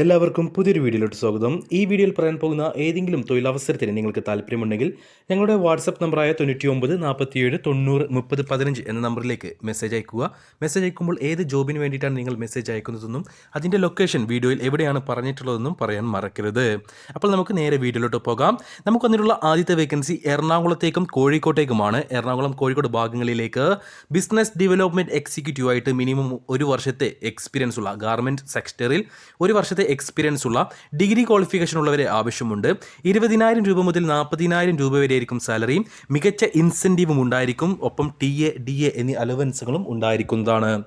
എല്ലാവർക്കും പുതിയൊരു വീഡിയോയിലോട്ട് സ്വാഗതം. ഈ വീഡിയോയിൽ പറയാൻ പോകുന്ന ഏതെങ്കിലും തൊഴിലവസരത്തിന് നിങ്ങൾക്ക് താല്പര്യമുണ്ടെങ്കിൽ ഞങ്ങളുടെ വാട്സപ്പ് നമ്പറായ തൊണ്ണൂറ്റി ഒമ്പത് നാൽപ്പത്തിയേഴ് തൊണ്ണൂറ് മുപ്പത് പതിനഞ്ച് എന്ന നമ്പറിലേക്ക് മെസ്സേജ് അയക്കുക. മെസ്സേജ് അയക്കുമ്പോൾ ഏത് ജോബിന് വേണ്ടിയിട്ടാണ് നിങ്ങൾ മെസ്സേജ് അയക്കുന്നതെന്നും അതിന്റെ ലൊക്കേഷൻ വീഡിയോയിൽ എവിടെയാണ് പറഞ്ഞിട്ടുള്ളതെന്നും പറയാൻ മറക്കരുത്. അപ്പോൾ നമുക്ക് നേരെ വീഡിയോയിലോട്ട് പോകാം. നമുക്ക് വന്നിട്ടുള്ള ആദ്യത്തെ വേക്കൻസി എറണാകുളത്തേക്കും കോഴിക്കോട്ടേക്കുമാണ്. എറണാകുളം കോഴിക്കോട് ഭാഗങ്ങളിലേക്ക് ബിസിനസ് ഡെവലപ്മെന്റ് എക്സിക്യൂട്ടീവായിട്ട് മിനിമം ഒരു വർഷത്തെ എക്സ്പീരിയൻസ് ഉള്ള ഗാർമെന്റ് സെക്ടറിൽ ഒരു വർഷത്തെ എക്സ്പീരിയൻസ് ഉള്ള ഡിഗ്രി ക്വാളിഫിക്കേഷൻ ഉള്ളവരെ ആവശ്യമുണ്ട്. ഇരുപതിനായിരം രൂപ മുതൽ നാൽപ്പതിനായിരം രൂപ വരെയായിരിക്കും സാലറിയും മികച്ച ഇൻസെന്റീവും ഉണ്ടായിരിക്കും. ഒപ്പം ടി എ ഡി എ എന്നീ അലവൻസുകളും ഉണ്ടായിരിക്കുന്നതാണ്.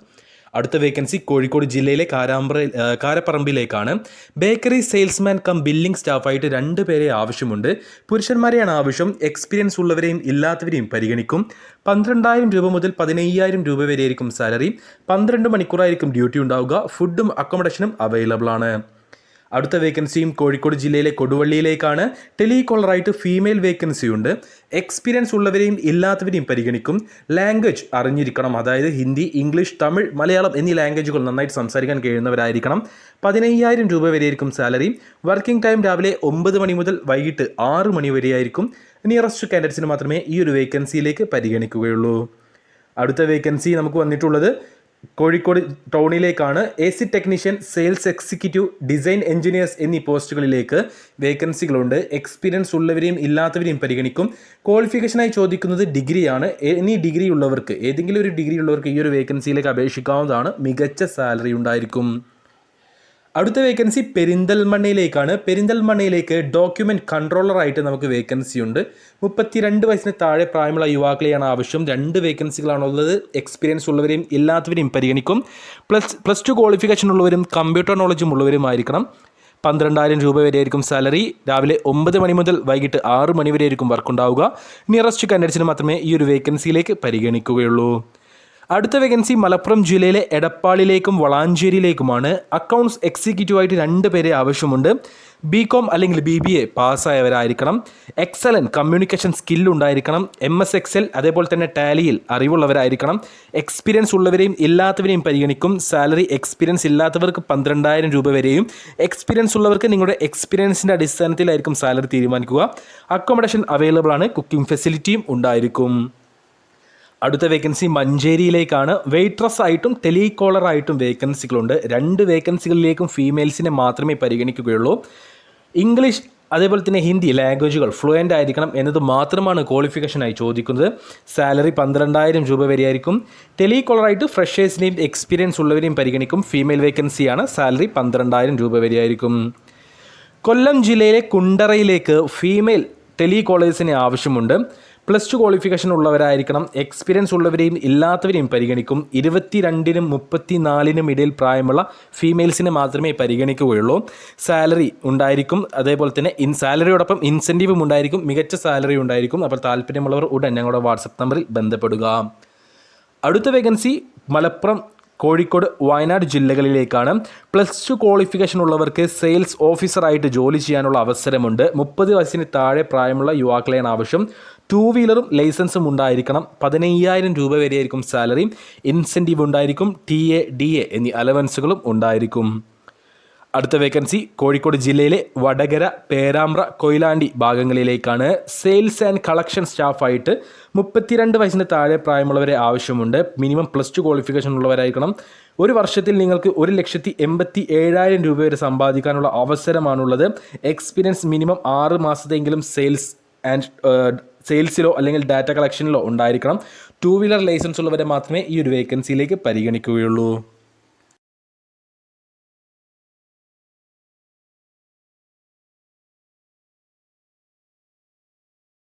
അടുത്ത വേക്കൻസി കോഴിക്കോട് ജില്ലയിലെ കാരാമ്പ്ര കാരപ്പറമ്പിലേക്കാണ്. ബേക്കറി സെയിൽസ്മാൻ കം ബില്ലിംഗ് സ്റ്റാഫായിട്ട് രണ്ട് പേരെ ആവശ്യമുണ്ട്. പുരുഷന്മാരെയാണ് ആവശ്യം. എക്സ്പീരിയൻസ് ഉള്ളവരെയും ഇല്ലാത്തവരെയും പരിഗണിക്കും. പന്ത്രണ്ടായിരം രൂപ മുതൽ പതിനയ്യായിരം രൂപ വരെയായിരിക്കും സാലറി പന്ത്രണ്ട് മണിക്കൂറായിരിക്കും ഡ്യൂട്ടി ഉണ്ടാവുക. ഫുഡും അക്കോമഡേഷനും അവൈലബിൾ ആണ്. അടുത്ത വേക്കൻസിയും കോഴിക്കോട് ജില്ലയിലെ കൊടുവള്ളിയിലേക്കാണ് ടെലികോളറായിട്ട് ഫീമെയിൽ വേക്കൻസി ഉണ്ട്. എക്സ്പീരിയൻസ് ഉള്ളവരെയും ഇല്ലാത്തവരെയും പരിഗണിക്കും. ലാംഗ്വേജ് അറിഞ്ഞിരിക്കണം. അതായത് ഹിന്ദി ഇംഗ്ലീഷ് തമിഴ് മലയാളം എന്നീ ലാംഗ്വേജുകൾ നന്നായിട്ട് സംസാരിക്കാൻ കഴിയുന്നവരായിരിക്കണം. പതിനയ്യായിരം രൂപ വരെയായിരിക്കും സാലറി വർക്കിംഗ് ടൈം രാവിലെ ഒമ്പത് മണി മുതൽ വൈകിട്ട് ആറ് മണി വരെയായിരിക്കും. നിയറസ്റ്റ് കാൻഡിഡേറ്റ്സിന് മാത്രമേ ഈ ഒരു വേക്കൻസിയിലേക്ക് പരിഗണിക്കുകയുള്ളൂ. അടുത്ത വേക്കൻസി നമുക്ക് വന്നിട്ടുള്ളത് Kozhikode ടൗണിലേക്കാണ് A C technician sales executive design engineers എന്നീ പോസ്റ്റുകളിലേക്ക് വേക്കൻസികളുണ്ട്. എക്സ്പീരിയൻസ് ഉള്ളവരെയും ഇല്ലാത്തവരെയും പരിഗണിക്കും. ക്വാളിഫിക്കേഷനായി ചോദിക്കുന്നത് ഡിഗ്രിയാണ്. എനി ഡിഗ്രി ഉള്ളവർക്ക് ഏതെങ്കിലും ഒരു ഡിഗ്രി ഉള്ളവർക്ക് ഈ ഒരു വേക്കൻസിയിലേക്ക് അപേക്ഷിക്കാവുന്നതാണ് മികച്ച സാലറി ഉണ്ടായിരിക്കും. അടുത്ത വേക്കൻസി പെരിന്തൽമണ്ണയിലേക്കാണ്. പെരിന്തൽമണ്ണയിലേക്ക് ഡോക്യുമെന്റ് കൺട്രോളറായിട്ട് നമുക്ക് വേക്കൻസി ഉണ്ട്. മുപ്പത്തിരണ്ട് വയസ്സിന് താഴെ പ്രായമുള്ള യുവാക്കളെയാണ് ആവശ്യം. രണ്ട് വേക്കൻസികളാണുള്ളത് എക്സ്പീരിയൻസ് ഉള്ളവരെയും ഇല്ലാത്തവരെയും പരിഗണിക്കും. പ്ലസ് പ്ലസ് ടു ക്വാളിഫിക്കേഷൻ ഉള്ളവരും കമ്പ്യൂട്ടർ നോളജും ഉള്ളവരുമായിരിക്കണം. പന്ത്രണ്ടായിരം രൂപ വരെ ആയിരിക്കും സാലറി രാവിലെ ഒമ്പത് മണി മുതൽ വൈകിട്ട് ആറ് മണി വരെയായിരിക്കും വർക്ക് ഉണ്ടാവുക. നിയറസ്റ്റ് കാൻഡിഡേറ്റ്സിന് മാത്രമേ ഈ ഒരു വേക്കൻസിയിലേക്ക് പരിഗണിക്കുകയുള്ളൂ. അടുത്ത വേക്കൻസി മലപ്പുറം ജില്ലയിലെ എടപ്പാളിലേക്കും വളാഞ്ചേരിയിലേക്കുമാണ്. അക്കൗണ്ട്സ് എക്സിക്യൂട്ടീവായിട്ട് രണ്ട് പേരെ ആവശ്യമുണ്ട്. ബി കോം അല്ലെങ്കിൽ ബി ബി എ പാസ്സായവരായിരിക്കണം. എക്സലന്റ് കമ്മ്യൂണിക്കേഷൻ സ്കിൽ ഉണ്ടായിരിക്കണം. എം എസ് എക്സൽ അതേപോലെ തന്നെ ടാലിയിൽ അറിവുള്ളവരായിരിക്കണം. എക്സ്പീരിയൻസ് ഉള്ളവരെയും ഇല്ലാത്തവരെയും പരിഗണിക്കും. സാലറി എക്സ്പീരിയൻസ് ഇല്ലാത്തവർക്ക് പന്ത്രണ്ടായിരം രൂപ വരെയും. എക്സ്പീരിയൻസ് ഉള്ളവർക്ക് നിങ്ങളുടെ എക്സ്പീരിയൻസിന്റെ അടിസ്ഥാനത്തിലായിരിക്കും സാലറി തീരുമാനിക്കുക. അക്കോമഡേഷൻ അവൈലബിൾ ആണ്. കുക്കിംഗ് ഫെസിലിറ്റിയും ഉണ്ടായിരിക്കും. അടുത്ത വേക്കൻസി മഞ്ചേരിയിലേക്കാണ്. വെയിട്രസ് ആയിട്ടും ടെലികോളർ ആയിട്ടും വേക്കൻസികളുണ്ട് രണ്ട് വേക്കൻസികളിലേക്കും ഫീമെയിൽസിനെ മാത്രമേ പരിഗണിക്കുകയുള്ളൂ. ഇംഗ്ലീഷ് അതേപോലെ തന്നെ ഹിന്ദി ലാംഗ്വേജുകൾ ഫ്ലുവന്റ് ആയിരിക്കണം എന്നത് മാത്രമാണ് ക്വാളിഫിക്കേഷനായി ചോദിക്കുന്നത്. സാലറി പന്ത്രണ്ടായിരം രൂപ വരെയായിരിക്കും. ടെലികോളറായിട്ട് ഫ്രഷേഴ്സിനെയും എക്സ്പീരിയൻസ് ഉള്ളവരെയും പരിഗണിക്കും. ഫീമെയിൽ വേക്കൻസിയാണ് സാലറി പന്ത്രണ്ടായിരം രൂപ വരെയായിരിക്കും. കൊല്ലം ജില്ലയിലെ കുണ്ടറയിലേക്ക് ഫീമെയിൽ ടെലി കോളേജിന് ആവശ്യമുണ്ട്. പ്ലസ് ടു ക്വാളിഫിക്കേഷൻ ഉള്ളവരായിരിക്കണം എക്സ്പീരിയൻസ് ഉള്ളവരെയും ഇല്ലാത്തവരെയും പരിഗണിക്കും. ഇരുപത്തിരണ്ടിനും മുപ്പത്തിനാലിനും ഇടയിൽ പ്രായമുള്ള ഫീമെയിൽസിനെ മാത്രമേ പരിഗണിക്കുകയുള്ളൂ. സാലറി ഉണ്ടായിരിക്കും അതേപോലെ തന്നെ ഇൻ സാലറിയോടൊപ്പം ഇൻസെന്റീവും ഉണ്ടായിരിക്കും മികച്ച സാലറി ഉണ്ടായിരിക്കും. അപ്പോൾ താല്പര്യമുള്ളവർ ഉടൻ ഞങ്ങളുടെ വാട്സപ്പ് നമ്പറിൽ ബന്ധപ്പെടുക. അടുത്ത വേക്കൻസി മലപ്പുറം കോഴിക്കോട് വയനാട് ജില്ലകളിലേക്കാണ് പ്ലസ് ടു ക്വാളിഫിക്കേഷൻ ഉള്ളവർക്ക് സെയിൽസ് ഓഫീസറായിട്ട് ജോലി ചെയ്യാനുള്ള അവസരമുണ്ട്. മുപ്പത് വയസ്സിന് താഴെ പ്രായമുള്ള യുവാക്കളെയാണ് ആവശ്യം. ടൂ വീലറും ലൈസൻസും ഉണ്ടായിരിക്കണം. പതിനയ്യായിരം രൂപ വരെയായിരിക്കും സാലറി ഇൻസെന്റീവ് ഉണ്ടായിരിക്കും. ടി എ ഡി എ എന്നീ അലവൻസുകളും ഉണ്ടായിരിക്കും. അടുത്ത വേക്കൻസി കോഴിക്കോട് ജില്ലയിലെ വടകര പേരാമ്പ്ര കൊയിലാണ്ടി ഭാഗങ്ങളിലേക്കാണ്. സെയിൽസ് ആൻഡ് കളക്ഷൻ സ്റ്റാഫായിട്ട് മുപ്പത്തിരണ്ട് വയസ്സിന് താഴെ പ്രായമുള്ളവരെ ആവശ്യമുണ്ട്. മിനിമം പ്ലസ് ടു ക്വാളിഫിക്കേഷൻ ഉള്ളവരായിരിക്കണം. ഒരു വർഷത്തിൽ നിങ്ങൾക്ക് ഒരു ലക്ഷത്തി എൺപത്തി ഏഴായിരം രൂപ വരെ സമ്പാദിക്കാനുള്ള അവസരമാണുള്ളത്. എക്സ്പീരിയൻസ് മിനിമം ആറ് മാസത്തെങ്കിലും സെയിൽസ് ആൻഡ് സെയിൽസിലോ അല്ലെങ്കിൽ ഡാറ്റ കളക്ഷനിലോ ഉണ്ടായിരിക്കണം. ടൂ വീലർ ലൈസൻസ് ഉള്ളവരെ മാത്രമേ ഈ ഒരു വേക്കൻസിയിലേക്ക് പരിഗണിക്കുകയുള്ളൂ.